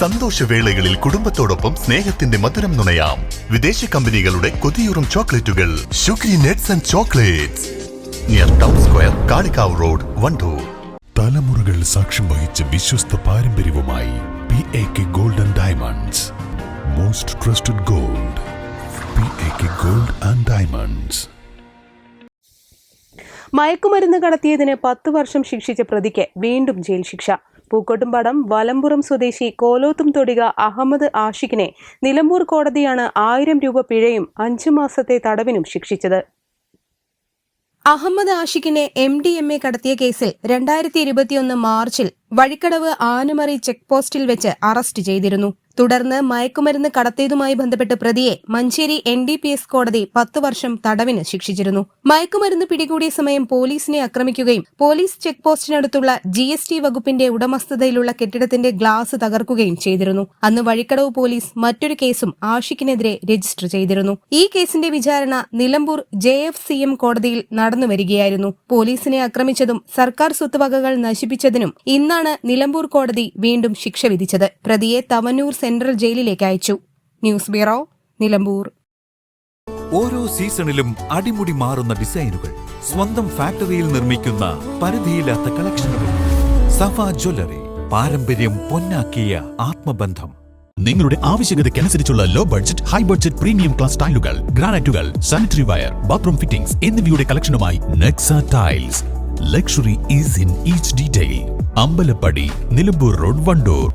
സന്തോഷവേളകളിൽ കുടുംബത്തോടൊപ്പം സ്നേഹത്തിന്റെ മധുരം നുണയാം. വിദേശ കമ്പനികളുടെ കൊതിയൂറും ചോക്ലേറ്റുകൾ. Shukri nuts and chocolates. Near town square Kalikavu road Vandoor. തലമുറകൾ സാക്ഷ്യം വഹിച്ച വിശ്വസ്ത പാരമ്പര്യവുമായി P A K golden diamonds most trusted gold P A K gold and diamonds മയക്കുമരുന്ന് കടത്തിയതിന് പത്ത് വർഷം ശിക്ഷിച്ച പ്രതിക്ക് വീണ്ടും ജയിൽ ശിക്ഷ. പൂക്കോട്ടുംപാടം വലമ്പുറം സ്വദേശി കോലോത്തും തൊടിക അഹമ്മദ് ആഷിഖിനെ നിലമ്പൂർ കോടതിയാണ് ആയിരം രൂപ പിഴയും അഞ്ചു മാസത്തെ തടവിനും ശിക്ഷിച്ചത്. അഹമ്മദ് ആഷിഖിനെ എം ഡി എം എ കടത്തിയ കേസിൽ രണ്ടായിരത്തി ഇരുപത്തിയൊന്ന് മാർച്ചിൽ വഴിക്കടവ് ആനമറി ചെക്ക് പോസ്റ്റിൽ വെച്ച് അറസ്റ്റ് ചെയ്തിരുന്നു. തുടർന്ന് മയക്കുമരുന്ന് കടത്തിയതുമായി ബന്ധപ്പെട്ട് പ്രതിയെ Manjeri N D P S കോടതി പത്ത് വർഷം തടവിന് ശിക്ഷിച്ചിരുന്നു. മയക്കുമരുന്ന് പിടികൂടിയ സമയം പോലീസിനെ ആക്രമിക്കുകയും പോലീസ് ചെക്ക് പോസ്റ്റിനടുത്തുള്ള ജി എസ് ടി വകുപ്പിന്റെ ഉടമസ്ഥതയിലുള്ള കെട്ടിടത്തിന്റെ ഗ്ലാസ് തകർക്കുകയും ചെയ്തിരുന്നു. അന്ന് വഴിക്കടവ് പോലീസ് മറ്റൊരു കേസും ആഷിഖിനെതിരെ രജിസ്റ്റർ ചെയ്തിരുന്നു. ഈ കേസിന്റെ വിചാരണ Nilambur J F C M കോടതിയിൽ നടന്നുവരികയായിരുന്നു. പോലീസിനെ ആക്രമിച്ചതും സർക്കാർ സ്വത്തുവകകൾ നശിപ്പിച്ചതിനും ഇന്നാണ് നിലമ്പൂർ കോടതി വീണ്ടും ശിക്ഷ വിധിച്ചത്. പ്രതിയെ തവനൂർ സെൻട്രൽ ജയിലിലേക്ക് അയച്ചു. News bureau Nilambur. ഓരോ സീസണിലും അടിമുടി മാറുന്ന ഡിസൈനുകൾ സ്വന്തം ഫാക്ടറിയിൽ നിർമ്മിക്കുന്ന പരിധിയില്ലാത്ത കളക്ഷനുകൾ. സഫ ജ്വല്ലറി പാരമ്പര്യം പൊന്നാക്കിയ ആത്മബന്ധം. നിങ്ങളുടെ ആവശ്യകതയ്ക്കനുസരിച്ചുള്ള low budget high budget premium class ടൈലുകൾ ഗ്രാനൈറ്റുകൾ സാനിറ്ററി വയർ ബാത്റൂം ഫിറ്റിംഗ്സ് എന്നിവയുടെ കളക്ഷനുമായി Nexa tiles luxury is in each detail Ambalappadi Nilambur road Vandoor.